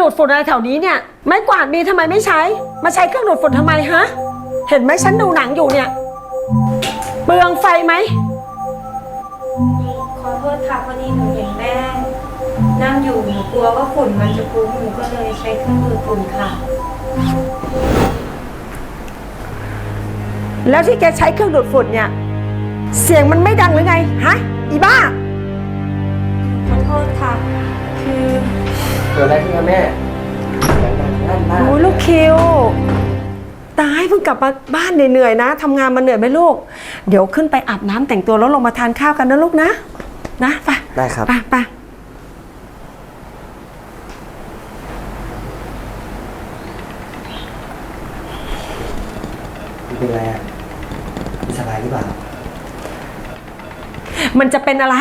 มาดูดฝุ่นอะไรแถวนี้เนี่ยไม้กวาดมีทำไมไม่ใช้ มาใช้เครื่องดูดฝุ่นทำไมฮะ เห็นไหมฉันดูหนังอยู่เนี่ย เปลืองไฟไหม ขอโทษค่ะพอดีหนูเห็นแม่นั่งอยู่หนูกลัวว่าฝุ่นมันจะคลุ้งหนูก็เลยใช้เครื่องดูดฝุ่นค่ะ แล้วที่แกใช้เครื่องดูดฝุ่นเนี่ย เสียงมันไม่ดังหรือไง ฮะ อีบ้า ขอโทษค่ะ คือเกิดอะไรขึ้นครับแม่เสียงดังลั่นบ้านโอ้ยลูกคิว ตายเพิ่งกลับมาบ้านเหนื่อยๆนะทำงานมาเหนื่อยไหมลูก เดี๋ยวขึ้นไปอาบน้ำแต่งตัวแล้วลงมาทานข้าวกันนะลูกนะ นะไปได้ครับ ไปไปเป็นไรอะไม่สบายหรือเปล่า มันจะเป็นอะไร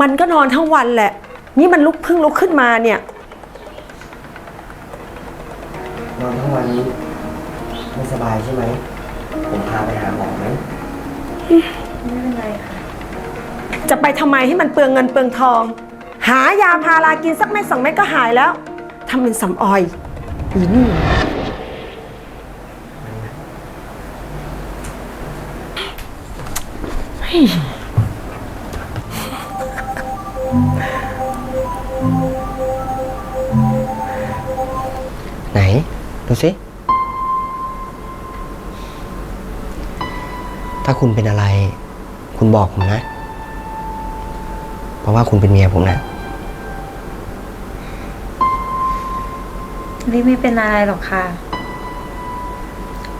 มันก็นอนทั้งวันแหละ นี่มันลุกเพิ่งลุกขึ้นมาเนี่ย นอนทั้งวันนี้ไม่สบายใช่ไหม ผมพาไปหาหมอไหมไม่เป็นไรค่ะ จะไปทำไมให้มันเปลืองเงินเปลืองทอง หายาพารากินสักเม็ดสองเม็ดก็หายแล้วทำเป็นสำออยอีนี่ไห ถ้าคุณเป็นอะไร คุณบอกผมนะ เพราะว่าคุณเป็นเมียผมนะรีไม่เป็นอะไรหรอกค่ะ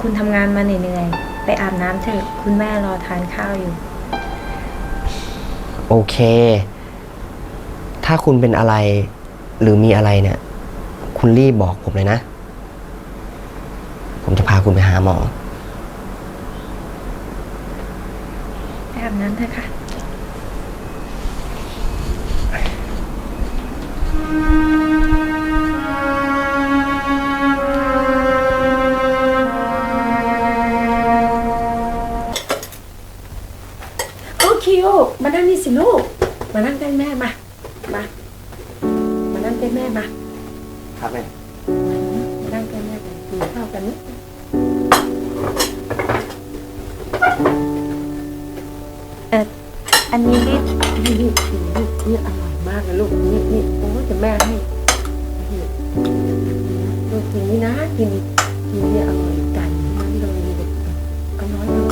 คุณทำงานมาเหนื่อยๆ ไปอาบน้ำเถอะ คุณแม่รอทานข้าวอยู่ โอเค ถ้าคุณเป็นอะไร หรือมีอะไรเนี่ย คุณรีบบอกผมเลยนะ ผมจะพาคุณไปหาหมอ ไปอาบน้ำเถอะค่ะ โอ้คิว มานั่งนี่สิลูก มานั่งใกล้แม่มา มา มานั่งใกล้แม่มา ครับแม่ มานั่งใกล้แม่กันกินข้าวกันนะเอ อันนี้รีบนี่นี่กินลูกนี่อร่อยมากเลยลูกนี่นี่โอ้ยจะแม่ให้นี่ลูกกินนี่นะกินกินนี่อร่อยไก่ทั้งนั้นเลยเด็กเอาน้อยเลย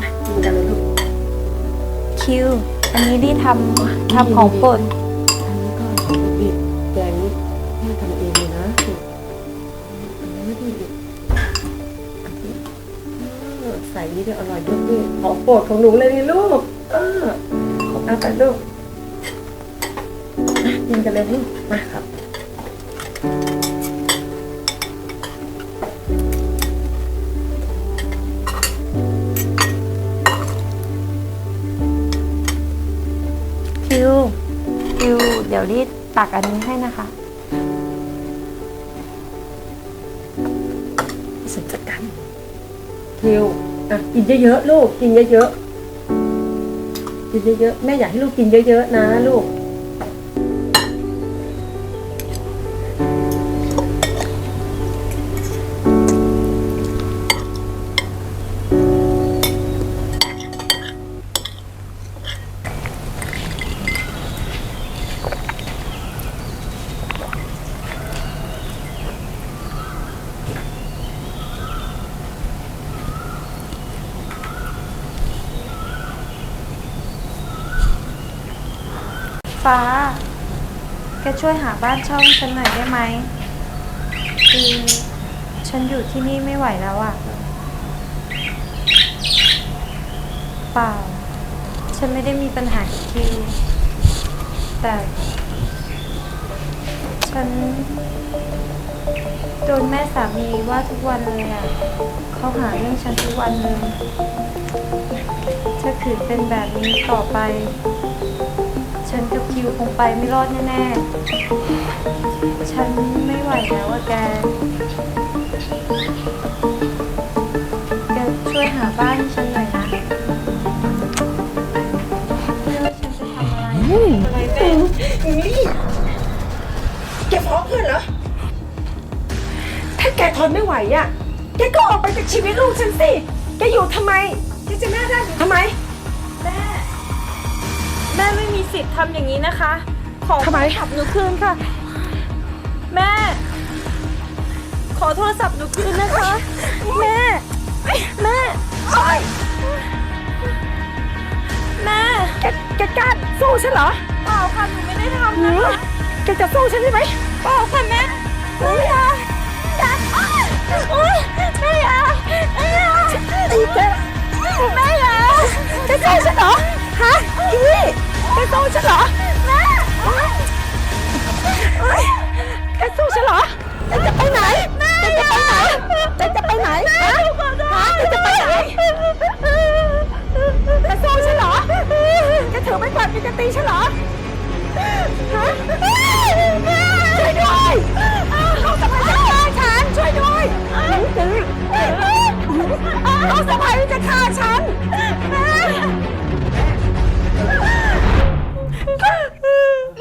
อะกินกันเลยลูกคิว อันนี้รีทำทำของโปรด ใส่นี่เดี๋ยวอร่อยด้วยนี่ของโปรดของหนูเลยนี่ลูกเออเอาไปลูกอะกินกันเลยลูกมาครับคิวคิวเดี๋ยวรีดตักอันนี้ให้นะคะสัจกันคิว อะกินเยอะๆลูก กินเยอะๆกินเยอะๆแม่อยากให้ลูกกินเยอะๆนะลูก ฟ้า แกช่วยหาบ้านเช่าให้ฉันหน่อยได้ไหมคือฉันอยู่ที่นี่ไม่ไหวแล้วอะเปล่า ฉันไม่ได้มีปัญหากับคิวแต่ ฉัน โดนแม่สามีว่าทุกวันเลยอะเขาหาเรื่องฉันทุกวันเลยถ้าขืนเป็นแบบนี้ต่อไป ฉันกับคิวคงไปไม่รอดแน่ๆ ฉันไม่ไหวแล้วอะแก แกช่วยหาบ้านให้ฉันหน่อยนะไม่ว่าฉันจะทำอะไรอะไรเป็น นี่แกฟ้องเพื่อนเหรอ ถ้าแกทนไม่ไหวอะ แกก็ออกไปจากชีวิตลูกฉันสิ แกอยู่ทำไม แกจะหน้าด้านอยู่ทำไม แม่ไม่มีสิทธิ์ทำอย่างนี้นะคะ ขอทำไมโทรศัพท์หนูคืนค่ะ แม่ ขอโทรศัพท์หนูคืนนะคะ แม่ แม่แม่แกแกกล้าสู้ฉันเหรอเปล่าค่ะหนูไม่ได้ทำหืนะอคะแกจะสู้ฉันใช่ไหม เปล่าค่ะแม่ สู้ฉันเหรอแม่เอ้ยแกสู้ฉันเหรอแกจะไปไหนแกจะไปไหนแกจะไปไหนฮะฮะแกจะไปไหนแกสู้ฉันเหรอแกถือไม่กวาดแกจะตีฉันเหรอฮะช่วยด้วยเขาสะพายจะฆ่าฉันช่วยด้วยเขาสะพายจะฆ่าฉัน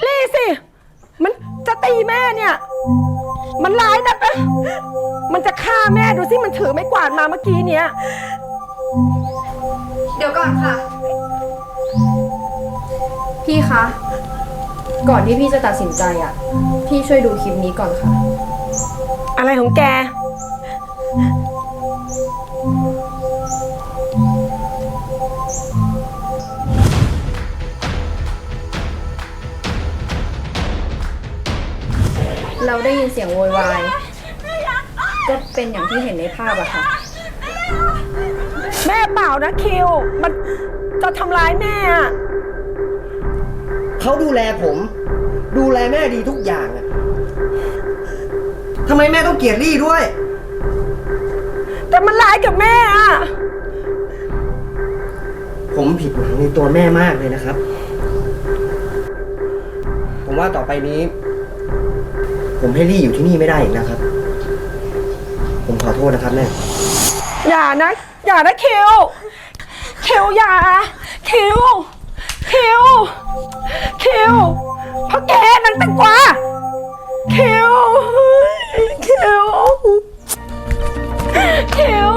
ลี่สิ มันจะตีแม่เนี่ย มันร้ายนักนะมันจะฆ่าแม่ดูสิ มันถือไม่กวาดมาเมื่อกี้เนี้ย เดี๋ยวก่อนค่ะ พี่คะ ก่อนที่พี่จะตัดสินใจอะพี่ช่วยดูคลิปนี้ก่อนค่ะ อะไรของแก เราได้ยินเสียงโวยวาย ก็เป็นอย่างที่เห็นในภาพอะค่ะ แม่เปล่านะคิว มันจะทำร้ายแม่อะเขาดูแลผม ดูแลแม่ดีทุกอย่างอะทำไมแม่ต้องเกลียดลี่ด้วย แต่มันร้ายกับแม่อะผมผิดหวังในตัวแม่มากเลยนะครับ ผมว่าต่อไปนี้ ผมให้ลี่อยู่ที่นี่ไม่ได้อีกนะครับ ผมขอโทษนะครับแม่ อย่านะ อย่านะคิว คิวอย่า คิว คิว คิวเพราะแกนังแตงกว่าคิว คิว คิว